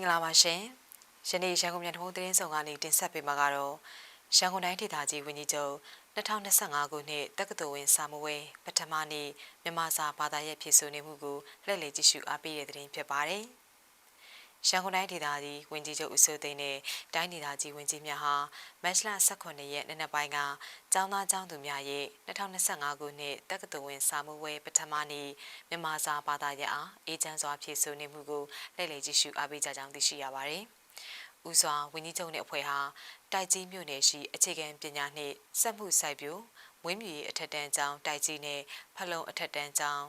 ္ဂလာပါရှင်။ယနေ့ရန်ကုန်မြို့တမုံသတင်းဆောင်ကနေတင်ဆက်ပေးမှာကတော့ရန်ကုန်တိုင်းဒေသကြီးဝန်ကြီးချုပ်2025ခုနှစ်တက္ကသိုလ်ဝင်စာမွေးပထမနေ့မြန်မာစာဘာသာရပ်ဖြစ်ဆိုနေမှုကိုလှည့်လည်ကြည့်ရှုအားပေးတဲ့သတင်းဖြစ်ပါတယ်။ ရန်ကုန်တိုင်းဒေသကြီးဝန်ကြီးချုပ်ဦးစိုးသိန်းနဲ့တိုင်းဒေသကြီးဝန်ကြီးများဟာမတ်လ18ရက်နေ့နက်ပိုင်းကကျောင်းသားကျောင်းသူများရဲ့2025ခုနှစ်တက္ကသိုလ်ဝင်စာမွေးပထမနေ့မြန်မာစာဘာသာရပ်အားအေဂျင့်စွာဖြစ်ဆိုနေမှုကိုလှည့်လည်ကြည့်ရှုအားပေးကြကြောင်းသိရှိရပါတယ်။ဦးစွာဝင်းကြီးချုပ်နဲ့အဖွဲ့ဟာတိုက်ကြီးမြို့နယ်ရှိအခြေခံပညာနှင့်စက်မှုစိုက်ပျိုးမွေးမြူရေးအထက်တန်းကျောင်းတိုက်ကြီးနဲ့ဖလုံအထက်တန်းကျောင်း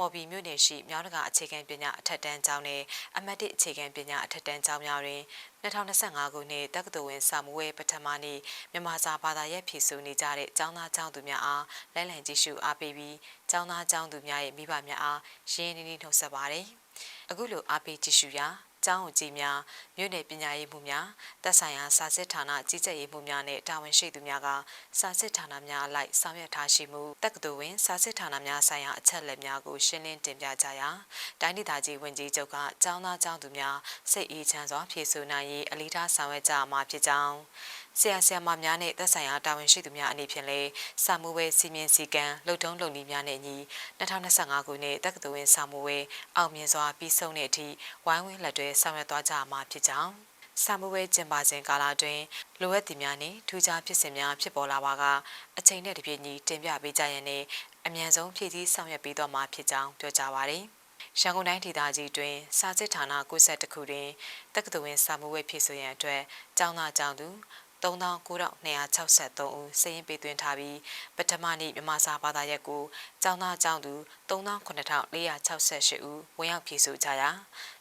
မော်ဘီမြို့နယ်ရှိမြောင်းတကာအခြေခံပညာအထက်တန်းကျောင်းနဲ့အမတ်တစ်အခြေခံပညာအထက်တန်းကျောင်းများတွင်2025ခုနှစ်တက္ကသိုလ်ဝင်စာမွေးပထမနေ့မြန်မာစာဘာသာရပ်ဖြည့်ဆို့နေကြတဲ့ကျောင်းသားကျောင်းသူများအားလဲလှန်ကြည့်ရှုအားပေးပြီးကျောင်းသားကျောင်းသူများရဲ့မိဘများအားရင်းနှီးနှီးနှုတ်ဆက်ပါတယ်။အခုလိုအားပေးကြည့်ရှုရာ ကျောင်းအကြီးများမြို့နယ်ပညာရေးမှုများသက်ဆိုင်ရာစာစစ်ဌာနကြီးကြပ်ရေးမှုများနဲ့တာဝန်ရှိသူများကစာစစ်ဌာနများအလိုက်ဆောင်ရွက်ထားရှိမှုတက္ကသိုလ်ဝင်စာစစ်ဌာနများဆိုင်ရာအချက်အလက်များကိုရှင်းလင်းတင်ပြကြရာတိုင်းဒေသကြီးဝန်ကြီးချုပ်ကကျောင်းသားကျောင်းသူများစိတ်အေးချမ်းစွာဖြည့်ဆို့နိုင်ရေးအလေးထားဆောင်ရွက်ကြမှာဖြစ်ကြောင်းဆရာဆရာမများနဲ့သက်ဆိုင်ရာတာဝန်ရှိသူများအနေဖြင့်လည်းစာမှုဝဲစီမင်းစည်းကမ်းလှုပ်ထုံးလုပ်နည်းများနဲ့အညီ2025ခုနှစ်တက္ကသိုလ်ဝင်စာမှုဝဲအောင်မြင်စွာပြီးဆုံးတဲ့အထိဝိုင်းဝန်းလက်တွဲဆောင်ရွက်သွားကြမှာဖြစ်ကြောင်းစာမွေးကျင်းပစဉ်ကာလအတွင်းလိုအပ်သည်များနှင့်ထူးခြားဖြစ်စဉ်များဖြစ်ပေါ်လာပါကအချိန်နဲ့တပြေးညီတင်ပြပေးကြရန်နဲ့အမြန်ဆုံးဖြည့်ဆည်းဆောင်ရွက်ပေးတော့မှာဖြစ်ကြောင်းပြောကြားပါရယ်ရန်ကုန်တိုင်းဒေသကြီးတွင်စာစစ်ဌာန90ခုတွင်တက္ကသိုလ်ဝင်စာမှုဝဲဖြစ်ဆိုရန်အတွက်ကျောင်းသားကျောင်းသူ 3963ဦးစာရင်းပေးသွင်းထားပြီးပထမနေ့မြမစာဘာသာရပ်ကိုကျောင်းသားကျောင်းသူ39,468ဦးဝင်ရောက်ဖြည့်ဆို့ကြရာ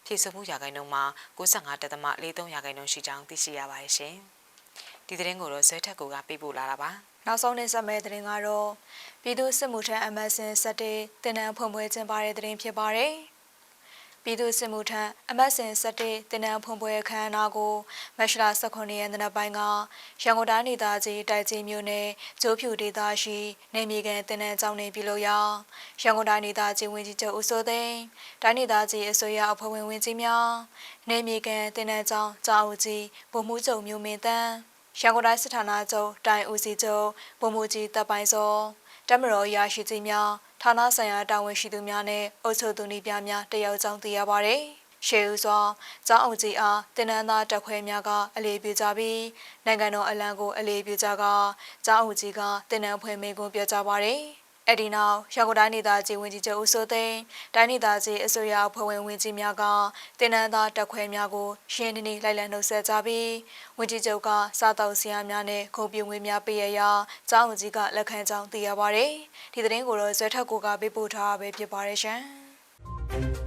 ဖြည့်ဆို့မှုရာခိုင်နှုန်းမှာ95.43ရာခိုင်နှုန်းရှိကြောင်းသိရှိရပါတယ်ရှင်။ဒီသတင်းကိုတော့ဇွဲထက်ကိုကပေးပို့လာတာပါ။နောက်ဆုံးတင်ဆက်မယ့်သတင်းကတော့ပြည်သူ့စစ်မှုထမ်း MSN စက်တေတင်နန်းဖွင့်ပွဲကျင်းပတဲ့သတင်းဖြစ်ပါတယ်။ ပြည်သူ့စစ်မှုထမ်း MSN စက်တေတင်နန်းဖွင့်ပွဲအခမ်းအနားကိုမက်ရှလာ18ရက်နေ့နက်ပိုင်းကရန်ကုန်တိုင်းဒေသကြီးတိုက်ကြီးမြို့နယ်ကျိုးဖြူဒေသရှိနေမြေကန်တင်နန်းကျောင်းတွင်ပြုလုပ်ရာရန်ကုန်တိုင်းဒေသကြီးဝန်ကြီးချုပ်ဦးစိုးသိန်းတိုင်းဒေသကြီးအစိုးရအဖွဲ့ဝင်ဝင်ကြီးများနေမြေကန်တင်နန်းကျောင်းကျောင်းဦးကြီးဗိုလ်မှူးချုပ်မျိုးမင်းတန်းရန်ကုန်တိုင်းစစ်ဌာနချုပ်တိုင်ဦးစီးချုပ်ဗိုလ်မှူးကြီးတပ်ပိုင်းစောတမတော်ရရှိကြီးများ ဌာနဆိုင်ရာတာဝန်ရှိသူများနဲ့အုပ်ချုပ်သူနှီးပြများတယောက်ကြောင်းသိရပါဗျ။ရှေးဦးစွာကျောင်းအောင်ကြီးအားတင်နန်းသားတက်ခွဲများကအလေးပြုကြပြီးနိုင်ငံတော်အလံကိုအလေးပြုကြကကျောင်းအောင်ကြီးကတင်နန်းဖွဲ့မိန့်ကိုပြောကြပါဗျ။ အဲ့ဒီနောက်ရန်ကုန်တိုင်းဒေသကြီးဝန်ကြီးချုပ်ဦးစိုးသိန်းတိုင်းဒေသကြီးအစိုးရအဖွဲ့ဝင်ဝန်ကြီးများကတင်နန်းသားတက်ခွဲများကိုရှင်းနေနေလိုက်လံနှုတ်ဆက်ကြပြီးဝန်ကြီးချုပ်ကစားတောက်ဆရာများနဲ့ခုံပြငွေများပေးရရာကျောင်းဦးကြီးကလက်ခံကြောင်းသိရပါတယ်ဒီသတင်းကိုတော့ဇွဲထက်ကိုကပေးပို့ထားပဲဖြစ်ပါတယ်ရှင်